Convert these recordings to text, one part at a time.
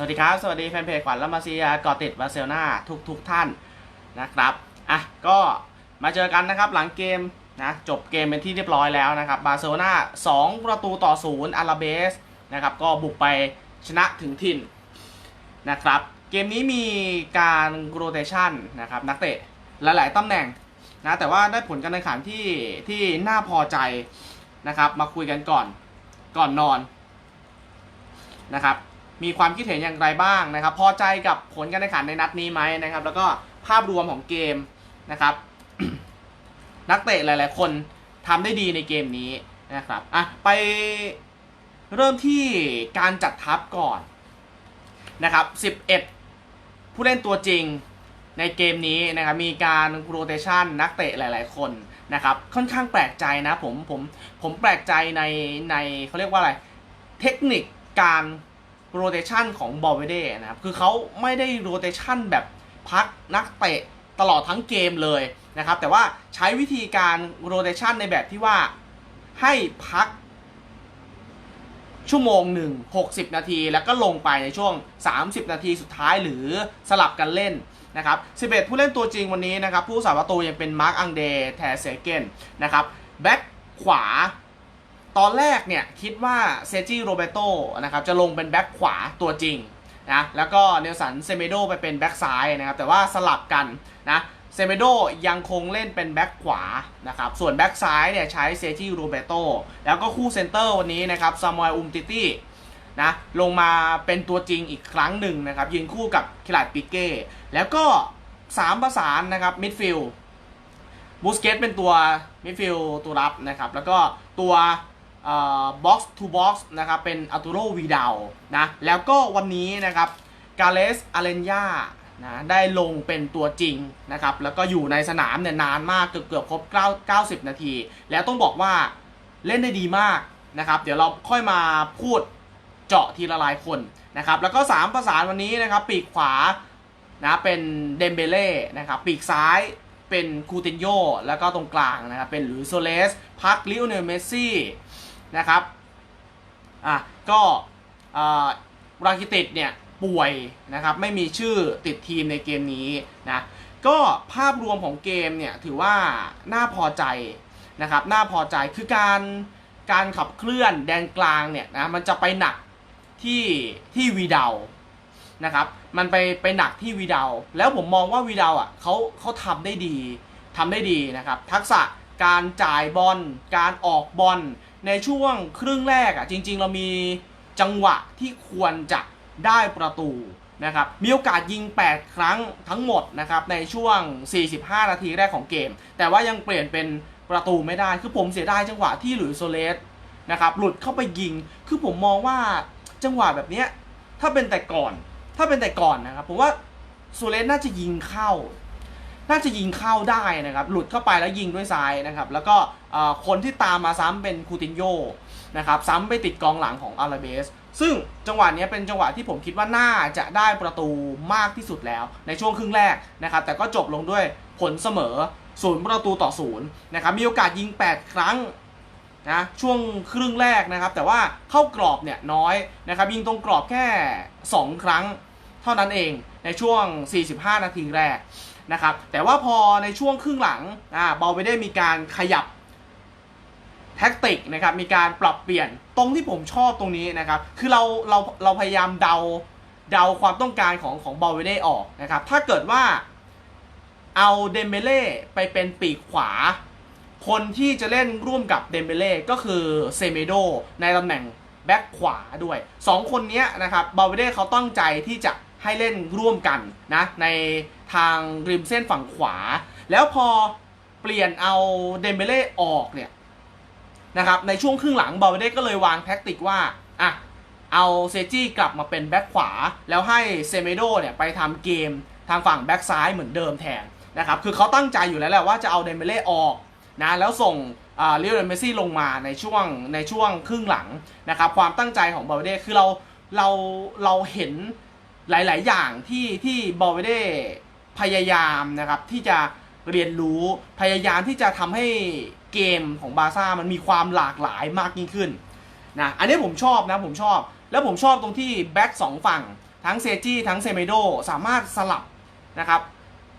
สวัสดีครับ สวัสดีแฟนเพจขวัญละมาเซียกาะติดบาร์เซโลนาทุกทุกท่านนะครับอะก็มาเจอกันนะครับหลังเกมนะจบเกมเป็นที่เรียบร้อยแล้วนะครับบาร์เซโลนา2ประตูต่อศูนย์อาราเบสนะครับก็บุกไปชนะถึงถิ่นนะครับเกมนี้มีการโรเตชันนะครับนักเตะหลาย ๆตำแหน่งนะแต่ว่าได้ผลการแข่งขันที่ที่น่าพอใจนะครับมาคุยกันก่อนก่อนนอนนะครับ มีความคิดเห็นอย่างไรบ้างนะครับ พอใจกับผลการแข่งขันในนัดนี้ไหมนะครับ แล้วก็ภาพรวมของเกมนะครับ นักเตะหลาย ๆ คนทำได้ดีในเกมนี้นะครับอะไปเริ่มที่การจัดทัพก่อนนะครับ 11 ผู้เล่นตัวจริงในเกมนี้นะครับมีการโรเตชันนักเตะหลาย ๆ คนนะครับค่อนข้างแปลกใจนะผมผมผมแปลกใจในในเขาเรียกว่าอะไร เทคนิคการ โรเตชันของบอลเวเด้นะครับคือเขาไม่ได้โรเตชันแบบพักนักเตะตลอดทั้งเกมเลยนะครับ แต่ว่าใช้วิธีการโรเตชันในแบบที่ว่าให้พักชั่วโมงหนึ่ง60 นาที แล้วก็ลงไปในช่วง 30 นาทีสุดท้ายหรือสลับกันเล่นนะครับ 11 ผู้เล่นตัวจริงวันนี้นะครับ ผู้สาประตูยังเป็นมาร์กอังเดแทเซเกนนะครับ แบ็คขวา ตอนแรกเนี่ยคิดว่าเซจิโรเบโตนะครับจะลงเป็นแบ็คขวาตัวจริงนะแล้วก็เนลสันเซเมโดไปเป็นแบ็คซ้ายนะครับแต่ว่าสลับกันนะเซเมโดยังคงเล่นเป็นแบ็คขวานะครับส่วนแบ็คซ้ายเนี่ยใช้เซจิโรเบโตแล้วก็คู่เซนเตอร์วันนี้นะครับซามอยอุมติตี้นะลงมาเป็นตัวจริงอีกครั้งหนึ่งนะครับยืนคู่กับคิลาดปิเก้แล้วก็ 3 ประสานนะครับมิดฟิลบูสเกตเป็นตัวมิดฟิลตัวรับนะครับแล้วก็ตัว บ็อกซ์ทูบ็อกซ์นะครับเป็นอัตูโรวีดาวนะแล้วก็วันนี้นะครับกาเลสอาเลนยานะได้ลงเป็นตัวจริงนะครับแล้วก็อยู่ในสนามเนี่ยนานมากเกือบเกือบครบ9 90 นาที แล้วต้องบอกว่าเล่นได้ดีมากนะครับเดี๋ยวเราค่อยมาพูดเจาะทีละรายคนนะครับแล้วก็ 3 ประสานวันนี้นะครับปีกขวานะเป็นเดมเบเล่นะครับปีกซ้ายเป็นคูตินโยแล้วก็ตรงกลางนะครับเป็นหลุยโซเลสพักลิโอเนลเมสซี่ นะครับอะก็ราคิติดเนี่ยป่วยนะครับไม่มีชื่อติดทีมในเกมนี้นะก็ภาพรวมของเกมเนี่ยถือว่าน่าพอใจนะครับน่าพอใจคือการการขับเคลื่อนแดนกลางเนี่ยนะมันจะไปหนักที่ที่วีดาวนะครับมันไปไปหนักที่วีดาวแล้วผมมองว่าวีดาวอะเขาเขาทำได้ดีทำได้ดีนะครับทักษะการจ่ายบอลการออกบอล ในช่วงครึ่งแรกอะจริง ๆ เรามีจังหวะที่ควรจะได้ประตูนะครับมีโอกาสยิง 8 ครั้งทั้งหมดนะครับในช่วง 45 นาทีแรกของเกม แต่ว่ายังเปลี่ยนเป็นประตูไม่ได้คือผมเสียดายจังหวะที่หลุยโซเลสนะครับหลุดเข้าไปยิง คือผมมองว่าจังหวะแบบนี้ถ้าเป็นแต่ก่อน ถ้าเป็นแต่ก่อนนะครับผมว่าโซเลสน่าจะยิงเข้า น่าจะยิงเข้าได้นะครับ หลุดเข้าไปแล้วยิงด้วยซ้ายนะครับ แล้วก็คนที่ตามมาซ้ำเป็นคูตินโยนะครับซ้ำไปติดกองหลังของอาราเบส ซึ่งจังหวะนี้เป็นจังหวะที่ผมคิดว่าน่าจะได้ประตูมากที่สุดแล้ว ในช่วงครึ่งแรกนะครับ แต่ก็จบลงด้วยผลเสมอศูนย์ประตูต่อศูนย์นะครับ มีโอกาสยิง 8 ครั้งนะช่วงครึ่งแรกนะครับ แต่ว่าเข้ากรอบเนี่ยน้อยนะครับ ยิงตรงกรอบแค่ 2 ครั้งเท่านั้นเองในช่วง 45 นาทีแรก นะครับแต่ว่าพอในช่วงครึ่งหลังอ่าบอลไปได้มีการขยับแท็กติกนะครับมีการปรับเปลี่ยนตรงที่ผมชอบตรงนี้นะครับคือเราเราเราพยายามเดาเดาความต้องการของของบอลเวเด้ออกนะครับถ้าเกิดว่าเอาเดมเบเล่ไปเป็นปีกขวา คนที่จะเล่นร่วมกับเดมเบเล่ก็คือเซเมโดในตำแหน่งแบ็คขวาด้วย 2 คนนี้นะครับบอลเวเด้เขาตั้งใจที่จะ ให้เล่นร่วมกันนะในทางริมเส้นฝั่งขวา แล้วพอเปลี่ยนเอาเดมเบเล่ออกเนี่ยนะครับในช่วงครึ่งหลังบาเวเด้ก็เลยวางแท็กติกว่าอะเอาเซจี้กลับมาเป็นแบ็คขวา แล้วให้เซเมโดเนี่ยไปทำเกมทางฝั่งแบ็คซ้ายเหมือนเดิมแทนนะครับคือเขาตั้งใจอยู่แล้วแหละว่าจะเอาเดมเบเล่ออกนะแล้วส่งเลียวเมซี่ลงมาในช่วงในช่วงครึ่งหลังนะครับความตั้งใจของบาเวเด้คือเราเราเราเห็น หลาย ๆ อย่างที่ที่บอลเวเด้พยายามนะครับที่จะเรียนรู้พยายามที่จะทำให้เกมของบาซ่ามันมีความหลากหลายมากยิ่งขึ้นนะอันนี้ผมชอบนะผมชอบ แล้วผมชอบตรงที่แบ็กสองฝั่ง ทั้งเซจิทั้งเซเมโดสามารถสลับนะครับ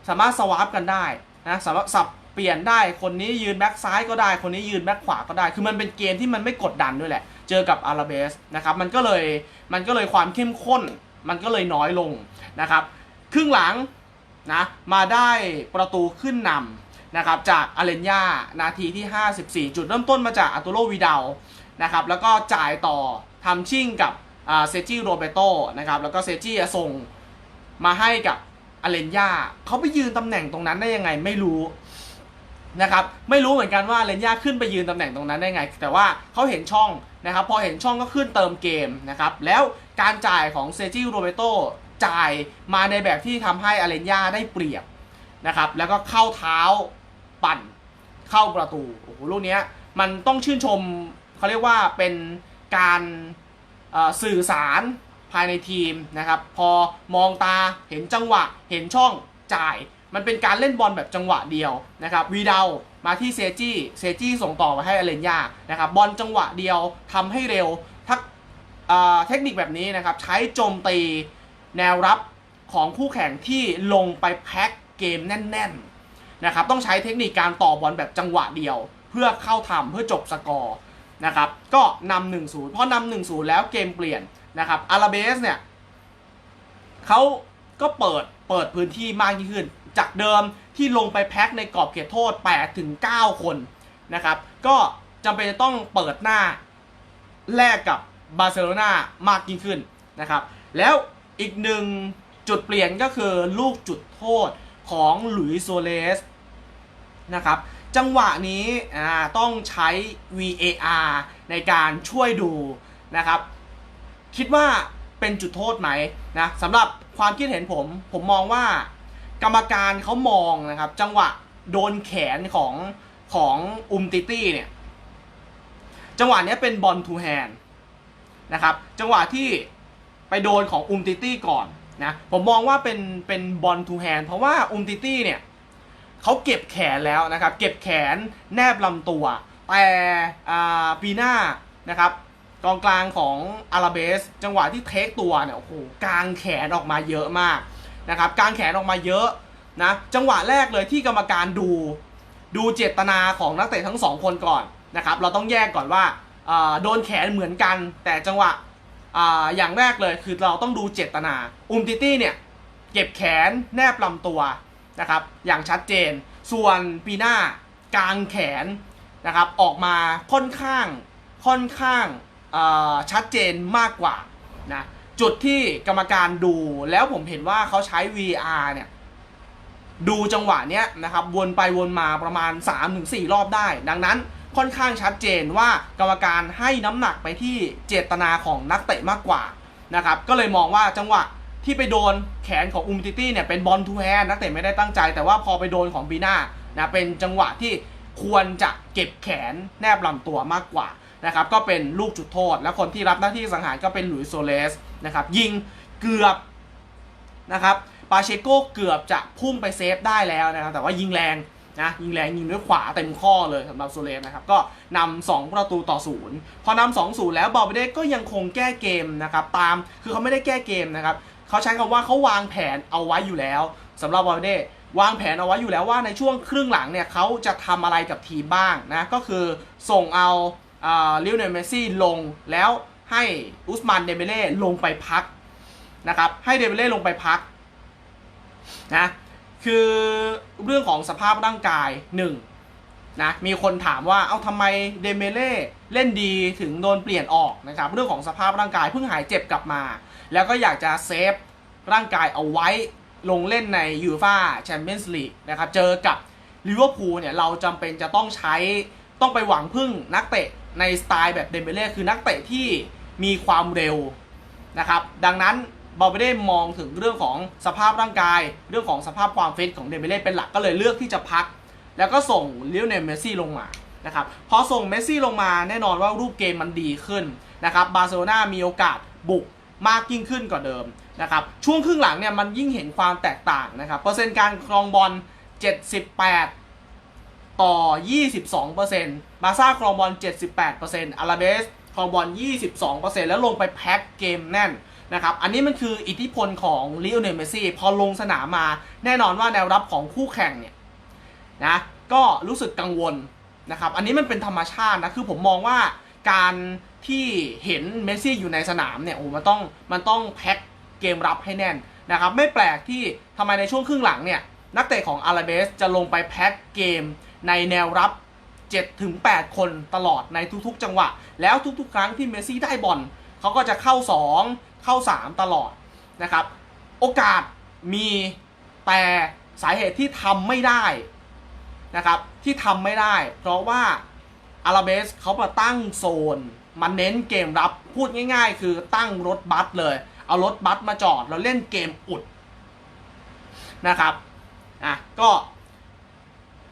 สามารถสวาปกันได้นะสามารถสับเปลี่ยนได้คนนี้ยืนแบ็กซ้ายก็ได้ คนนี้ยืนแบ็กขวาก็ได้ คือมันเป็นเกมที่มันไม่กดดันด้วยแหละ เจอกับอาราเบสนะครับมันก็เลยมันก็เลยความเข้มข้น มันก็เลยน้อยลงนะครับ ครึ่งหลังนะมาได้ประตูขึ้นนำนะครับจากอาเลนยานาทีที่ 54 จุดเริ่มต้นมาจากอัตุโลวิดาลนะครับแล้วก็จ่ายต่อทำชิ่งกับเซจิโรเบโตนะครับแล้วก็เซจิส่งมาให้กับอาเลนยาเขาไปยืนตำแหน่งตรงนั้นได้ยังไงไม่รู้ นะครับไม่รู้เหมือนกันว่าเลนยาขึ้นไปยืนตำแหน่งตรงนั้นได้ไง แต่ว่าเขาเห็นช่องนะครับพอเห็นช่องก็ขึ้นเติมเกมนะครับแล้วการจ่ายของเซจิโรเบโตจ่ายมาในแบบที่ทำให้อาเลนยาได้เปรียบนะครับแล้วก็เข้าเท้าปั่นเข้าประตูโอ้โหลูกนี้มันต้องชื่นชมเขาเรียกว่าเป็นการสื่อสารภายในทีมนะครับพอมองตาเห็นจังหวะเห็นช่อง จ่าย มันเป็นการเล่นบอลแบบจังหวะเดียวนะครับวีดามาที่เซจี้เซจี้ส่งต่อมาให้อเลนยานะครับบอลจังหวะเดียวทำให้เร็วทักเอ่อเทคนิคแบบนี้นะครับใช้โจมตีแนวรับของคู่แข่งที่ลงไปแพ็คเกมแน่นๆนะครับต้องใช้เทคนิคการต่อบอลแบบจังหวะเดียว เพื่อเข้าทำเพื่อจบสกอร์นะครับก็นำหนึ่งศูนย์พอนำหนึ่งศูนย์แล้วเกมเปลี่ยนนะครับอาราเบสเนี่ยเขาก็เปิด เปิดพื้นที่มากยิ่งขึ้น จากเดิมที่ลงไปแพ็คในกรอบเขตโทษ8ถึง9คนนะครับ ก็จำเป็นจะต้องเปิดหน้าแลกกับบาร์เซโลนามากยิ่งขึ้นนะครับ แล้วอีกหนึ่งจุดเปลี่ยนก็คือลูกจุดโทษของหลุยส์โซเลสนะครับ จังหวะนี้ต้องใช้ VAR ในการช่วยดูนะครับ คิดว่า เป็นจุดโทษไหมนะสำหรับความคิดเห็นผม ผมมองว่ากรรมการเขามองนะครับ จังหวะโดนแขนของของอุมติตี้เนี่ย จังหวะนี้เป็นบอลทูแฮนนะครับ จังหวะที่ไปโดนของอุมติตี้ก่อนนะผมมองว่าเป็นเป็นบอลทูแฮนเพราะว่าอุมติตี้เนี่ยเขาเก็บแขนแล้วนะครับ เก็บแขนแนบลำตัว แต่ปีหน้านะครับ กองกลางของอาราเบส จังหวะที่เทคตัวเนี่ยโอ้โหกางแขนออกมาเยอะมากนะครับกางแขนออกมาเยอะนะจังหวะแรกเลยที่กรรมการดูดูเจตนาของนักเตะทั้งสองคนก่อนนะครับเราต้องแยกก่อนว่าโดนแขนเหมือนกัน แต่จังหวะออย่างแรกเลยคือเราต้องดูเจตนาอุมติตี้เนี่ยเก็บแขนแนบลำตัวนะครับอย่างชัดเจน ส่วนปีหน้ากางแขนนะครับออกมาค่อนข้างค่อนข้าง ชัดเจนมากกว่านะจุดที่กรรมการดูแล้วผมเห็นว่าเขาใช้ VR เนี่ยดูจังหวะเนี้ยนะครับวนไปวนมาประมาณ 3-4 รอบได้ ดังนั้นค่อนข้างชัดเจนว่ากรรมการให้น้ำหนักไปที่เจตนาของนักเตะมากกว่านะครับก็เลยมองว่าจังหวะที่ไปโดนแขนของอุมติตี้เนี่ยเป็นบอลทูแฮนนักเตะไม่ได้ตั้งใจ แต่ว่าพอไปโดนของบีน่านะเป็นจังหวะที่ควรจะเก็บแขนแนบลำตัวมากกว่า นะครับก็เป็นลูกจุดโทษ และคนที่รับหน้าที่สังหารก็เป็นหลุยส์โซเลสนะครับยิงเกือบนะครับปาเชโกเกือบจะพุ่งไปเซฟได้แล้วนะครับแต่ว่ายิงแรงนะยิงแรงยิงด้วยขวาเต็มข้อเลยสำหรับโซเลสนะครับก็นำ2ประตูต่อศูนย์พอนำสองศูนย์แล้วบอลเบเดก็ยังคงแก้เกมนะครับตามคือเขาไม่ได้แก้เกมนะครับเขาใช้คำว่าเขาวางแผนเอาไว้อยู่แล้วสำหรับบอลเบเดวางแผนเอาไว้อยู่แล้วว่าในช่วงครึ่งหลังเนี่ยเขาจะทำอะไรกับทีมบ้างนะก็คือส่งเอา ลิวเนลเมซี่ลงแล้วให้อุสมานเดเบเล่ลงไปพักนะครับให้เดเบเล่ลงไปพักนะคือเรื่องของสภาพร่างกายหนึ่งนะมีคนถามว่าเอาทำไมเดเมเล่เล่นดีถึงโดนเปลี่ยนออกนะครับเรื่องของสภาพร่างกายเพิ่งหายเจ็บกลับมา แล้วก็อยากจะเซฟร่างกายเอาไว้ลงเล่นในยูฟาแชมเปี้ยนส์ลีกนะครับเจอกับลิเวอร์พูลเนี่ยเราจำเป็นจะต้องใช้ต้องไปหวังพึ่งนักเตะ ในสไตล์แบบเดเมเล่คือนักเตะที่มีความเร็วนะครับดังนั้นบอลไม่ได้มองถึงเรื่องของสภาพร่างกาย เรื่องของสภาพความฟิตของเดเมเล่เป็นหลักก็เลยเลือกที่จะพัก แล้วก็ส่งลิโอเนลเมสซี่ลงมานะครับพอส่งเมสซี่ลงมาแน่นอนว่ารูปเกมมันดีขึ้นนะครับบาร์เซโลนามีโอกาสบุกมากยิ่งขึ้นกว่าเดิมนะครับช่วงครึ่งหลังเนี่ยมันยิ่งเห็นความแตกต่างนะครับเปอร์เซ็นต์การครองบอล78 ต่อ 22%บาซ่าครองบอล 78%อาราเบสครองบอล 22%แล้วลงไปแพ็คเกมแน่นนะครับ อันนี้มันคืออิทธิพลของลิโอเนลเมซี่ พอลงสนามมา แน่นอนว่าแนวรับของคู่แข่งเนี่ยนะก็รู้สึกกังวลนะครับ อันนี้มันเป็นธรรมชาตินะ คือผมมองว่าการที่เห็นเมซี่อยู่ในสนามเนี่ยโอ้มันต้องมันต้องแพ็คเกมรับให้แน่นนะครับ ไม่แปลกที่ทำไมในช่วงครึ่งหลังเนี่ยนักเตะของอาราเบสจะลงไปแพ็คเกม ในแนวรับ 7-8 คนตลอดในทุกๆ จังหวะ แล้วทุกๆ ครั้งที่เมสซี่ได้บอลเขาก็จะเข้า 2 เข้า 3 ตลอดนะครับ โอกาสมีแต่สาเหตุที่ทำไม่ได้นะครับที่ทำไม่ได้ เพราะว่าอาราเบสเขามาตั้งโซนมาเน้นเกมรับพูดง่ายๆ คือตั้งรถบัสเลย เอารถบัสมาจอดแล้วเล่นเกมอุดนะครับอะก็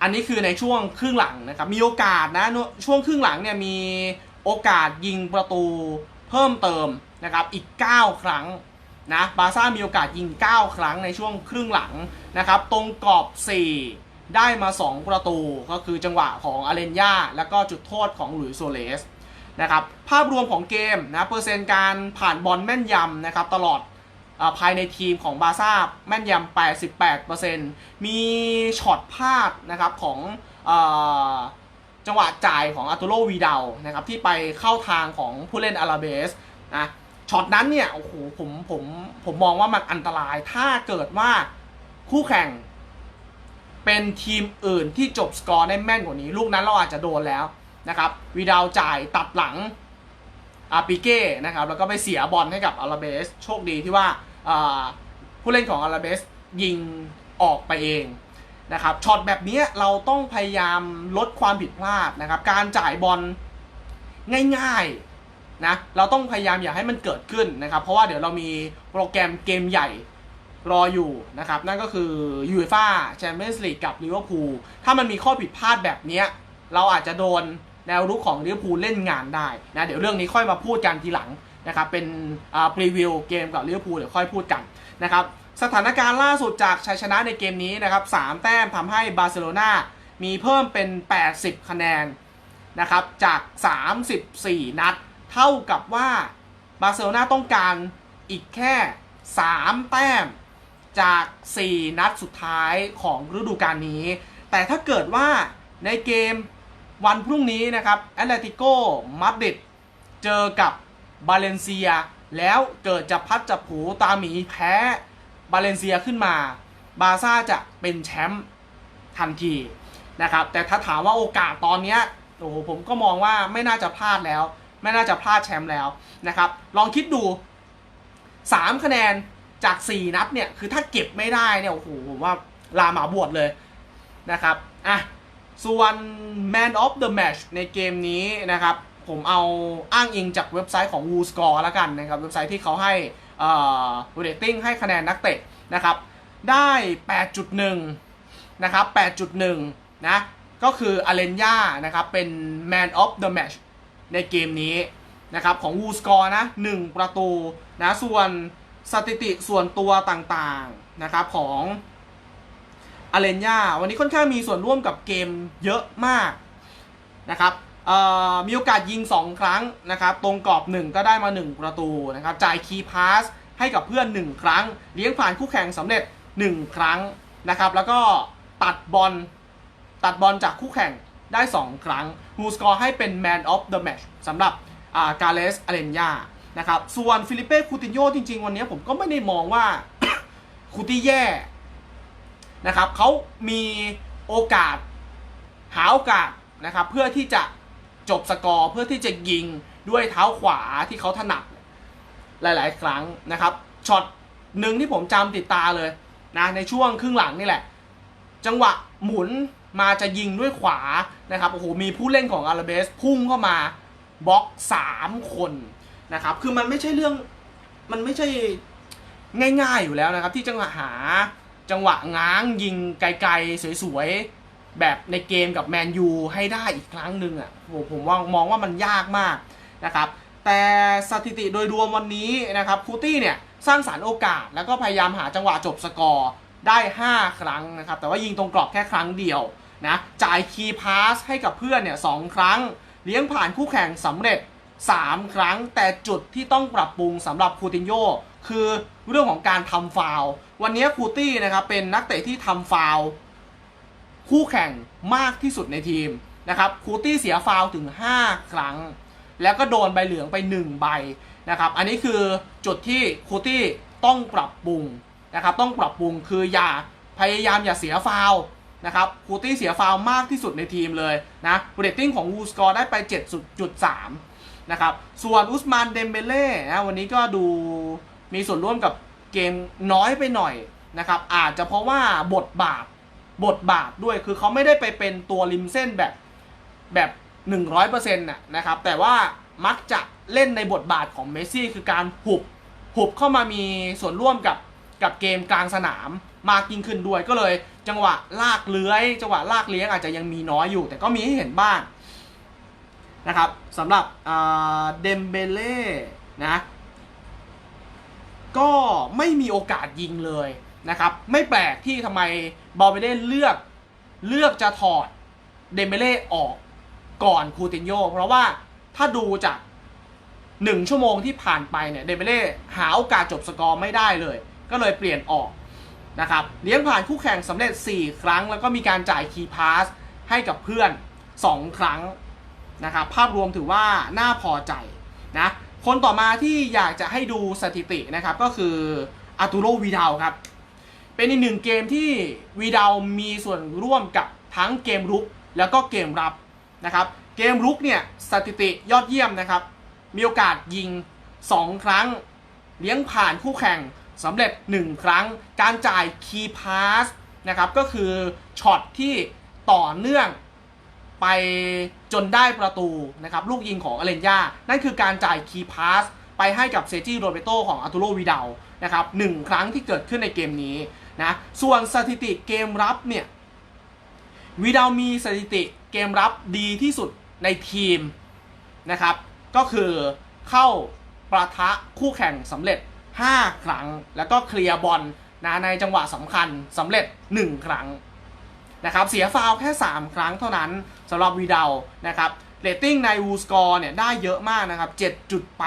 อันนี้คือในช่วงครึ่งหลังนะครับมีโอกาสนะช่วงครึ่งหลังเนี่ยมีโอกาสยิงประตูเพิ่มเติมนะครับอีก 9 ครั้งนะบาซ่ามีโอกาสยิง 9 ครั้งในช่วงครึ่งหลังนะครับตรงกรอบ 4 ได้มา 2 ประตูก็คือจังหวะของอาเรนยาแล้วก็จุดโทษของหลุยส์โซเลสนะครับภาพรวมของเกมนะเปอร์เซ็นต์การผ่านบอลแม่นยำนะครับตลอด ภายในทีมของบาซ่าแม่นยำ 88%มีช็อตพลาดนะครับของอจังหวะจ่ายของอาตูโรวีดาลนะครับที่ไปเข้าทางของผู้เล่นอาราเบสนะช็อตนั้นเนี่ยโอ้โหผมผมผมมองว่ามันอันตรายถ้าเกิดว่าคู่แข่ง เป็นทีมอื่นที่จบสกอร์ได้แม่นกว่านี้ ลูกนั้นเราอาจจะโดนแล้วนะครับวีดาวจ่ายตัดหลัง อาปิเก้นะครับแล้วก็ไปเสียบอลให้กับอาราเบส โชคดีที่ว่าผู้เล่นของอาราเบสยิงออกไปเองนะครับช็อตแบบนี้เราต้องพยายามลดความผิดพลาดนะครับ การจ่ายบอลง่ายๆนะเราต้องพยายามอย่าให้มันเกิดขึ้นนะครับ เพราะว่าเดี๋ยวเรามีโปรแกรมเกมใหญ่รออยู่นะครับ นั่นก็คือยูเอฟ่าแชมเปี้ยนส์ลีกกับลิเวอร์พูลถ้ามันมีข้อผิดพลาดแบบนี้เราอาจจะโดน แนวรุกของลิเวอร์พูลเล่นงานได้นะเดี๋ยวเรื่องนี้ค่อยมาพูดกันทีหลังนะครับเป็นอ่าพรีวิวเกมกับลิเวอร์พูลเดี๋ยวค่อยพูดกันนะครับสถานการณ์ล่าสุดจากชัยชนะในเกมนี้นะครับ3แต้มทำให้บาร์เซโลนามีเพิ่มเป็น 80 คะแนนนะครับจาก 34 นัด เท่ากับว่าบาร์เซโลนาต้องการอีกแค่ 3 แต้มจาก 4 นัดสุดท้ายของฤดูกาลนี้ แต่ถ้าเกิดว่าในเกม วันพรุ่งนี้นะครับแอตเลติโกมาดริดเจอกับบาเลนเซีย แล้วเกิดจะพัดจับผูตาหมีแพ้บาเลนเซียขึ้นมา บาซ่าจะเป็นแชมป์ทันทีนะครับ แต่ถ้าถามว่าโอกาสตอนนี้โอ้โหผมก็มองว่าไม่น่าจะพลาดแล้ว ไม่น่าจะพลาดแชมป์แล้วนะครับ ลองคิดดู 3 คะแนนจาก 4 นัดเนี่ย คือถ้าเก็บไม่ได้เนี่ยโอ้โหผมว่าลาหมาบวชเลยนะครับอะ ส่วน Man of the Match ในเกมนี้นะครับ ผมเอาอ้างอิงจากเว็บไซต์ของ w o Score แล้วกันนะครับ เว็บไซต์ที่เขาให้เอ่อ rating ให้คะแนนนักเตะนะครับ ได้ 8.1 นะครับ 8.1 นะ ก็คืออาเลนยานะครับ เป็น Man of the Match ในเกมนี้นะครับ ของ w o Score นะ 1 ประตูนะ ส่วนสถิติส่วนตัวต่างๆนะครับของ อาเลนยาวันนี้ค่อนข้างมีส่วนร่วมกับเกมเยอะมากนะครับมีโอกาสยิง 2 ครั้งนะครับ ตรงกรอบ 1 ก็ได้มา 1 ประตูนะครับ จ่ายคีย์พาสให้กับเพื่อน 1 ครั้ง เลี้ยงผ่านคู่แข่งสำเร็จ 1 ครั้งนะครับ แล้วก็ตัดบอลตัดบอลจากคู่แข่งได้ 2 ครั้งฮูสกอร์ให้เป็น Man of the Match สำหรับกาเลสอาเลนยานะครับ ส่วนฟิลิเป้คูตินโยจริง ๆ วันนี้ผมก็ไม่ได้มองว่าคูติแย่ นะครับเขามีโอกาสหาโอกาสนะครับเพื่อที่จะจบสกอร์เพื่อที่จะยิงด้วยเท้าขวาที่เขาถนัดหลาย ๆ ครั้งนะครับช็อตหนึ่งที่ผมจำติดตาเลยนะในช่วงครึ่งหลังนี่แหละ จังหวะหมุนมาจะยิงด้วยขวานะครับโอ้โหมีผู้เล่นของอาราเบสพุ่งเข้ามาบล็อกสามคนนะครับคือมันไม่ใช่เรื่องมันไม่ใช่ง่าย ๆ อยู่แล้วนะครับ ที่จังหวะหา จังหวะง้างยิงไกลๆสวยๆ แบบในเกมกับแมนยูให้ได้อีกครั้งหนึ่งอะผมผมว่ามองว่ามันยากมากนะครับแต่สถิติโดยรวมวันนี้นะครับคูตี้เนี่ยสร้างสารรค์โอกาส แล้วก็พยายามหาจังหวะจบสกอร์ได้ 5 ครั้งนะครับแต่ว่ายิงตรงกรอบแค่ครั้งเดียวนะจ่ายคีย์พาสให้กับเพื่อนเนี่ยสองครั้ง เลี้ยงผ่านคู่แข่งสำเร็จ 3 ครั้ง แต่จุดที่ต้องปรับปรุงสำหรับคูตินโยคือเรื่องของการทำฟาวล์ วันนี้คูตี้นะครับเป็นนักเตะที่ทำฟาวคู่แข่งมากที่สุดในทีมนะครับคูตี้เสียฟาวถึง 5 ครั้ง แล้วก็โดนใบเหลืองไป 1 ใบนะครับ อันนี้คือจุดที่คูตี้ต้องปรับปรุงนะครับ ต้องปรับปรุงคืออย่าพยายามอย่าเสียฟาวนะครับคูตี้เสียฟาวมากที่สุดในทีมเลยนะเรตติ้งของวูสกอร์ได้ไป 7.3นะครับ ส่วนอุสมานเดมเบเล่นะวันนี้ก็ดูมีส่วนร่วมกับ เกมน้อยไปหน่อยนะครับ อาจจะเพราะว่าบทบาทบทบาทด้วยคือเขาไม่ได้ไปเป็นตัวริมเส้นแบบแบบ 100%นะนะครับ แต่ว่ามักจะเล่นในบทบาทของเมสซี่คือการหุบหุบเข้ามามีส่วนร่วมกับกับเกมกลางสนามมากยิ่งขึ้นด้วยก็เลย จังหวะลากเลื้อย จังหวะลากเลี้ยงอาจจะยังมีน้อยอยู่ แต่ก็มีให้เห็นบ้างนะครับสำหรับเดมเบเล่นะ ก็ไม่มีโอกาสยิงเลยนะครับ ไม่แปลกที่ทำไมบอลเบเล่เลือกเลือกจะถอดเดมเบเล่ออกก่อนคูตินโยเพราะว่าถ้าดูจากหนึ่งชั่วโมงที่ผ่านไปเนี่ยเดมเบเล่หาโอกาสจบสกอร์ไม่ได้เลย ก็เลยเปลี่ยนออกนะครับเลี้ยงผ่านคู่แข่งสำเร็จ 4 ครั้ง แล้วก็มีการจ่ายคีย์พาสให้กับเพื่อน 2 ครั้งนะครับภาพรวมถือว่าน่าพอใจนะ คนต่อมาที่อยากจะให้ดูสถิตินะครับก็คืออาตูโรวีดาวครับ เป็นอีกหนึ่งเกมที่วีดาวมีส่วนร่วมกับทั้งเกมรุกแล้วก็เกมรับนะครับ เกมรุกเนี่ยสถิติยอดเยี่ยมนะครับ มีโอกาสยิง 2 ครั้ง เลี้ยงผ่านคู่แข่งสำเร็จ 1 ครั้ง การจ่ายคีย์พาสนะครับก็คือช็อตที่ต่อเนื่อง ไปจนได้ประตูนะครับลูกยิงของอเลนยา นั่นคือการจ่ายคีย์พาสไปให้กับเซจิโรเบโตของอาตูโรวิดาลนะครับหนึ่งครั้งที่เกิดขึ้นในเกมนี้นะส่วนสถิติเกมรับเนี่ยวิดาลมีสถิติเกมรับดีที่สุดในทีมนะครับ ก็คือเข้าประทะคู่แข่งสำเร็จ 5 ครั้ง แล้วก็เคลียร์บอลนะในจังหวะสำคัญสำเร็จ 1 ครั้งนะครับ เสียฟาวแค่ 3 ครั้งเท่านั้น สำหรับวีดาลนะครับเรตติ้งในวูสกอร์เนี่ยได้เยอะมากนะครับ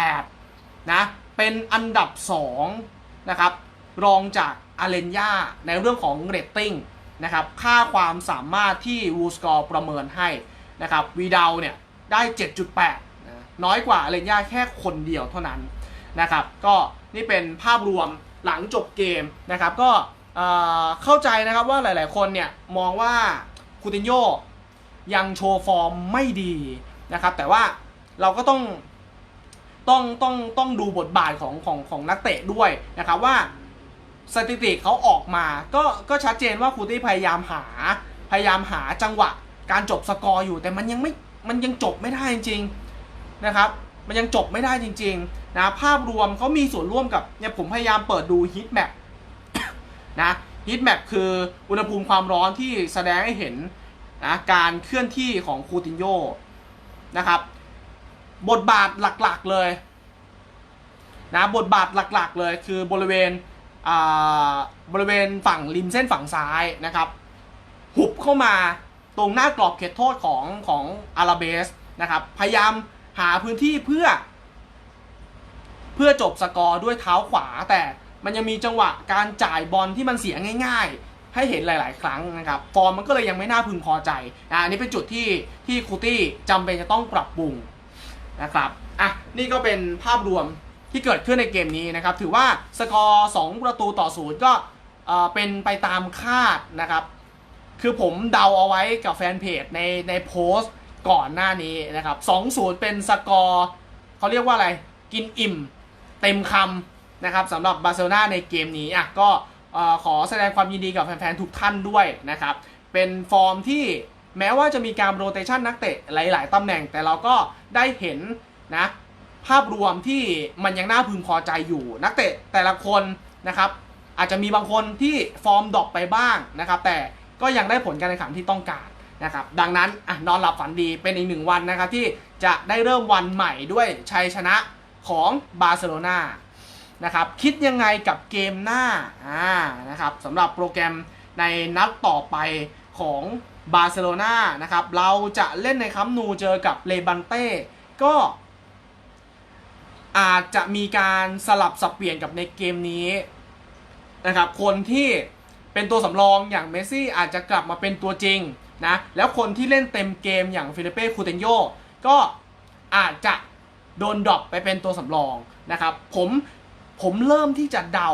7.8 นะ เป็นอันดับ 2 นะครับ รองจากอาเลนยาในเรื่องของเรตติ้งนะครับ ค่าความสามารถที่วูสกอร์ประเมินให้นะครับวีดาลเนี่ยได้ 7.8นะน้อยกว่าอาเลนยาแค่คนเดียวเท่านั้นนะครับ ก็นี่เป็นภาพรวมหลังจบเกมนะครับ ก็เข้าใจนะครับว่าหลาย ๆ คนเนี่ยมองว่าคูตินโย ยังโชว์ฟอร์มไม่ดีนะครับ แต่ว่าเราก็ต้องต้องต้องต้องดูบทบาทของของของนักเตะด้วยนะครับว่าสถิติเขาออกมาก็ก็ชัดเจนว่าคูตี้พยายามหาพยายามหาจังหวะการจบสกอร์อยู่ แต่มันยังไม่มันยังจบไม่ได้จริงๆนะครับ มันยังจบไม่ได้จริงๆนะภาพรวมเขามีส่วนร่วมกับเนี่ยผมพยายามเปิดดูฮิตแมปนะฮีทแมปคืออุณหภูมิความร้อนที่แสดงให้เห็น นะการเคลื่อนที่ของคูตินโยนะครับ บทบาทหลักๆเลยนะบทบาทหลักๆเลยคือบริเวณบริเวณฝั่งริมเส้นฝั่งซ้ายนะครับ หุบเข้ามาตรงหน้ากรอบเขตโทษของของอาราเบสนะครับ พยายามหาพื้นที่เพื่อ เพื่อจบสกอร์ด้วยเท้าขวา แต่มันยังมีจังหวะการจ่ายบอลที่มันเสียง่าย ๆ ให้เห็นหลาย ๆ ครั้งนะครับฟอร์มมันก็เลยยังไม่น่าพึงพอใจอะอันนี้เป็นจุดที่ที่คูตี้จำเป็นจะต้องปรับปรุงนะครับอะนี่ก็เป็นภาพรวมที่เกิดขึ้นในเกมนี้นะครับ ถือว่าสกอร์ 2 ประตูต่อศูนย์ก็เอ่อเป็นไปตามคาดนะครับ คือผมเดาเอาไว้กับแฟนเพจในในโพสต์ก่อนหน้านี้นะครับ2-0เป็นสกอร์เขาเรียกว่าอะไร กินอิ่มเต็มคำนะครับสำหรับบาร์เซโลนาในเกมนี้อะก็ ขอแสดงความยินดีกับแฟนๆ ทุกท่านด้วยนะครับ เป็นฟอร์มที่แม้ว่าจะมีการโรเตชันนักเตะหลาย ๆ ตำแหน่ง แต่เราก็ได้เห็นนะภาพรวมที่มันยังน่าพึงพอใจอยู่ นักเตะแต่ละคนนะครับอาจจะมีบางคนที่ฟอร์มดรอปไปบ้างนะครับ แต่ก็ยังได้ผลการแข่งขันที่ต้องการนะครับ ดังนั้นอนอนหลับฝันดีเป็นอีกหนึ่งวันนะครับที่จะได้เริ่มวันใหม่ด้วยชัยชนะของบาร์เซโลนา นะครับคิดยังไงกับเกมหน้าอ่านะครับสำหรับโปรแกรมในนัดต่อไปของบาร์เซโลนานะครับเราจะเล่นในคัมนูเจอกับเลบันเต้ก็อาจจะมีการสลับสับเปลี่ยนกับในเกมนี้นะครับคนที่เป็นตัวสำรองอย่างเมสซี่อาจจะกลับมาเป็นตัวจริงนะแล้วคนที่เล่นเต็มเกมอย่างฟิลิเป้คูเตนโยก็อาจจะโดนดรอปไปเป็นตัวสำรองนะครับผม ผมเริ่มที่จะเดา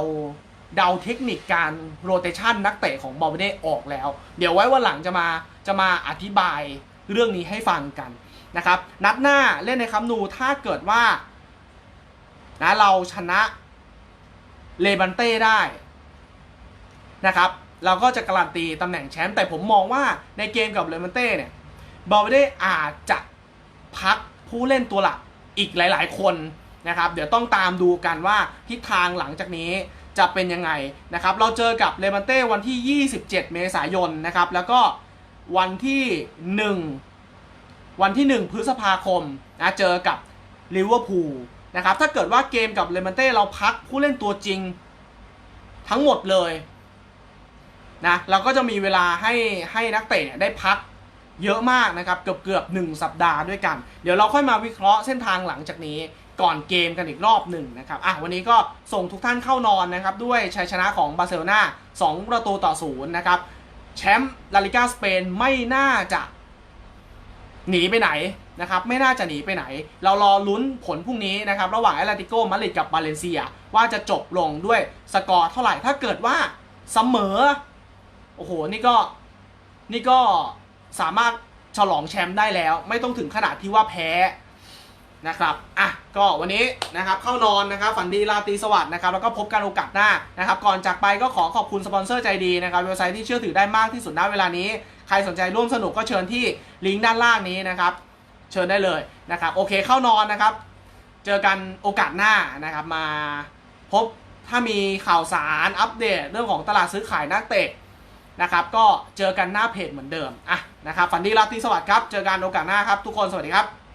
เดาเทคนิคการโรเตชันนักเตะของบอลเดออกแล้ว เดี๋ยวไว้วันหลังจะมาจะมาอธิบายเรื่องนี้ให้ฟังกันนะครับนัดหน้าเล่นในคัมนูถ้าเกิดว่านะเราชนะเลบันเต้ได้นะครับ เราก็จะการันตีตำแหน่งแชมป์แต่ผมมองว่าในเกมกับเลบันเต้เนี่ยบอลเด้อาจจะพักผู้เล่นตัวหลักอีกหลาย ๆ คน นะครับ เดี๋ยวต้องตามดูกันว่าทิศทางหลังจากนี้จะเป็นยังไงนะครับ เราเจอกับเลบันเต้วันที่ 27 เมษายนนะครับ แล้วก็วันที่ 1 วันที่ 1 พฤษภาคมนะเจอกับลิเวอร์พูลนะครับ ถ้าเกิดว่าเกมกับเลมันเต้เราพักผู้เล่นตัวจริงทั้งหมดเลยนะเราก็จะมีเวลาให้ให้นักเตะได้พักเยอะมากนะครับ เกือบเกือบหนึ่งสัปดาห์ด้วยกัน เดี๋ยวเราค่อยมาวิเคราะห์เส้นทางหลังจากนี้ ก่อนเกมกันอีกรอบหนึ่งนะครับอะวันนี้ก็ส่งทุกท่านเข้านอนนะครับด้วยชัยชนะของบาร์เซโลนา2ประตูต่อศูนย์นะครับแชมป์ลาลิกาสเปนไม่น่าจะหนีไปไหนนะครับไม่น่าจะหนีไปไหน เรารอลุ้นผลพรุ่งนี้นะครับระหว่างแอตเลติโกมาดริดกับบาเลนเซีย ว่าจะจบลงด้วยสกอร์เท่าไหร่ถ้าเกิดว่าเสมอ โอ้โห นี่ก็นี่ก็สามารถฉลองแชมป์ได้แล้ว ไม่ต้องถึงขนาดที่ว่าแพ้ นะครับอะก็วันนี้นะครับเข้านอนนะครับฝันดีราตรีสวัสดิ์นะครับแล้วก็พบกันโอกาสหน้านะครับก่อนจากไปก็ขอขอบคุณสปอนเซอร์ใจดีนะครับเว็บไซต์ที่เชื่อถือได้มากที่สุดณเวลานี้ใครสนใจร่วมสนุกก็เชิญที่ลิงก์ด้านล่างนี้นะครับเชิญได้เลยนะครับโอเคเข้านอนนะครับ เจอกันโอกาสหน้านะครับมาพบถ้ามีข่าวสารอัปเดตเรื่องของตลาดซื้อขายนักเตะนะครับก็เจอกันหน้าเพจเหมือนเดิมอะนะครับฝันดีราตรีสวัสดิ์ครับเจอกันโอกาสหน้าครับทุกคนสวัสดีครับ